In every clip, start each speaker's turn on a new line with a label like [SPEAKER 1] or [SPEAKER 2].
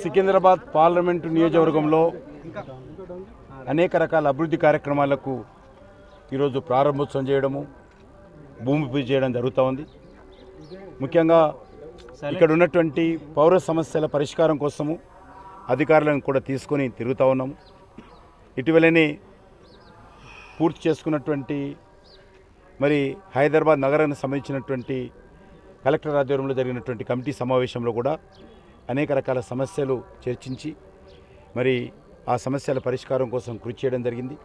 [SPEAKER 1] Secunderabad parliament నియోజకవర్గంలో అనేక రకాల అభివృద్ధి కార్యక్రమాలకు ఈరోజు ప్రారంభోత్సవం చేయడము భూమి పూజ చేయడం జరుగుతూ ఉంది. ముఖ్యంగా ఇక్కడ ఉన్నటువంటి పౌర సమస్యల పరిష్కారం కోసము అధికారులను కూడా తీసుకొని తిరుగుతూ ఉన్నాము. ఇటీవలనే పూర్తి చేసుకున్నటువంటి మరి హైదరాబాద్ నగరానికి సంబంధించినటువంటి కలెక్టర్ ఆధ్వర్యంలో జరిగినటువంటి కమిటీ సమావేశంలో కూడా అనేక రకాల సమస్యలు చర్చించి మరి ఆ సమస్యల పరిష్కారం కోసం కృషి చేయడం జరిగింది.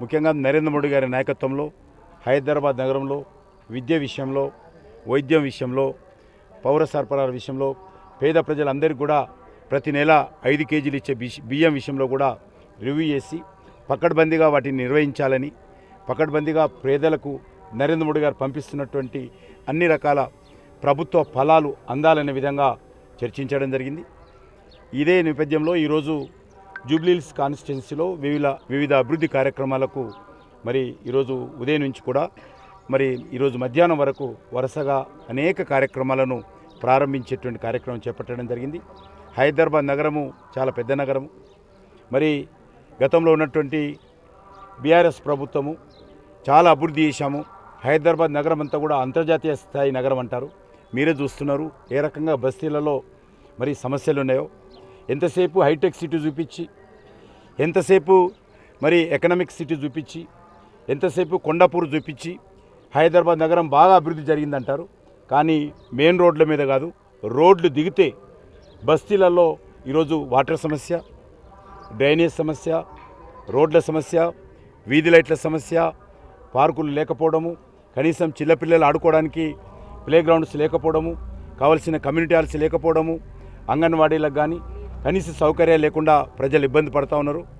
[SPEAKER 1] ముఖ్యంగా నరేంద్ర మోడీ గారి నాయకత్వంలో హైదరాబాద్ నగరంలో విద్య విషయంలో వైద్యం విషయంలో పౌర సరఫరాల విషయంలో పేద ప్రజలందరికీ కూడా ప్రతి నెల ఐదు కేజీలు ఇచ్చే బియ్యం విషయంలో కూడా రివ్యూ చేసి పకడ్బందీగా వాటిని నిర్వహించాలని పకడ్బందీగా పేదలకు నరేంద్ర మోడీ గారు పంపిస్తున్నటువంటి అన్ని రకాల ప్రభుత్వ ఫలాలు అందాలనే విధంగా చర్చించడం జరిగింది. ఇదే నేపథ్యంలో ఈరోజు జూబ్లీల్స్ కాన్స్టిట్యున్సీలో వివిధ వివిధ అభివృద్ధి కార్యక్రమాలకు మరి ఈరోజు ఉదయం నుంచి కూడా మరి ఈరోజు మధ్యాహ్నం వరకు వరుసగా అనేక కార్యక్రమాలను ప్రారంభించేటువంటి కార్యక్రమం చేపట్టడం జరిగింది. హైదరాబాద్ నగరము చాలా పెద్ద నగరము. మరి గతంలో ఉన్నటువంటి బీఆర్ఎస్ ప్రభుత్వము చాలా అభివృద్ధి చేశాము. హైదరాబాద్ నగరం అంతా కూడా అంతర్జాతీయ స్థాయి నగరం అంటారు. మీరే చూస్తున్నారు ఏ రకంగా బస్తీలలో మరి సమస్యలు ఉన్నాయో? ఎంతసేపు హైటెక్ సిటీ చూపించి ఎంతసేపు మరి ఎకనామిక్ సిటీ చూపించి ఎంతసేపు కొండాపూర్ చూపించి హైదరాబాద్ నగరం బాగా అభివృద్ధి జరిగిందంటారు. కానీ మెయిన్ రోడ్ల మీద కాదు రోడ్లు దిగితే బస్తీలలో ఈరోజు వాటర్ సమస్య డ్రైనేజ్ సమస్య రోడ్ల సమస్య వీధి లైట్ల సమస్య పార్కులు లేకపోవడము కనీసం చిన్నపిల్లలు ఆడుకోవడానికి ప్లే గ్రౌండ్స్ లేకపోవడము కావలసిన కమ్యూనిటీ హాల్స్ లేకపోవడము అంగన్వాడీలకు కానీ కనీస సౌకర్యాలు లేకుండా ప్రజలు ఇబ్బంది పడుతూ ఉన్నారు.